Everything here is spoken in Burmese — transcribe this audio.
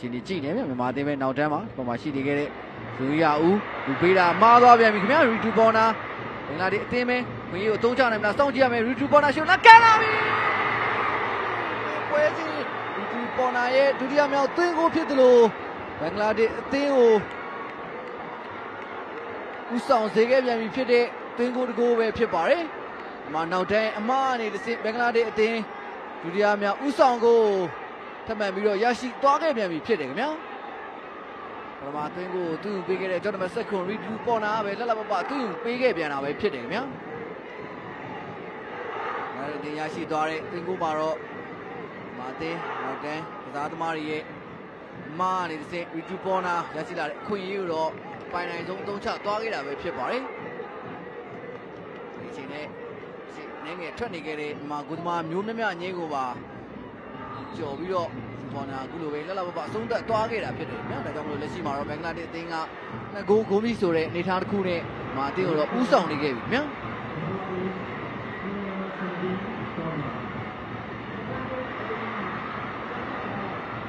ခြေနေကြည့်နေမြမြန်မာအသင်းပဲနောက်တန်းမှာပုံမှာရှိနေခဲ့တဲ့ဇူရီယာဦးလူပေးတာမှားသွားပြန်ပြီခင်ဗျာရီတူပေါ်နာဘင်္ဂလားဒေ့ရှ်အသင်းပဲခွင့်ရကိုအသုံးချနိုင်မလားစောင့်ကြည့်ရမယ်ရီတူပေါ်နာရှုံးလာကန်လာပြီပွဲစီရီတူပေါ်နာရဲ့ဒုတိယမြောက်သွင်းကိုဖြစ်တယ်လို့ဘင်္ဂလားဒေ့ရှ်အသင်းကိုဦးဆောင်စေခဲ့ပြန်ပြီဖြစ်တဲ့သွင်းကိုတကိုးပဲဖြစ်ပါတယ်ဒီမှာနောက်တန်းအမားအနေနဲ့ဘင်္ဂလားဒေ့ရှ်အသင်းဒုတိယမြောက်ဦးဆောင်ကို ထပ်မံပြီးတော့ရရှိသွားခဲ့ပြန်ပြီဖြစ်တယ်ခင်ဗျာပထမအသွင်းကိုသူ့ပေးခဲ့တဲ့ဂျော့နမဆက်ခွန်ရီဒူပေါ်နာပဲလက်လက်ပပသူ့ပေးခဲ့ပြန်တာပဲဖြစ်တယ်ခင်ဗျာအဲဒီတင်ရရှိသွားတဲ့သင်ကိုမှာတော့မာတင်နောက်တန်းကစားသမားတွေရဲ့မာနေတဲ့စင်ရီဒူပေါ်နာရရှိလာတဲ့အခွင့်အရေးကိုတော့ပိုင်နိုင်ဆုံးအသုံးချသွားခဲ့တာပဲဖြစ်ပါတယ်ဒီအချိန်နဲ့နေငယ်ထွက်နေခဲ့တဲ့မာဂူသမားမျိုးမြမြငင်းကိုပါ ကြော်ပြီးတော့ပေါ်နာအခုလိုပဲလက်လက်ပပအဆုံးသက်သွားခဲ့တာဖြစ်တယ်နော်ဒါကြောင့်မလို့လက်ရှိမှာတော့ဘင်္ဂလားဒေ့ရှ်အသင်းကနှစ်ဂိုးဂိုးမိဆိုတဲ့အနေအထားတစ်ခုနဲ့မာအသင်းကိုတော့ဥဆောင်နေခဲ့ပြီခင်ဗျာ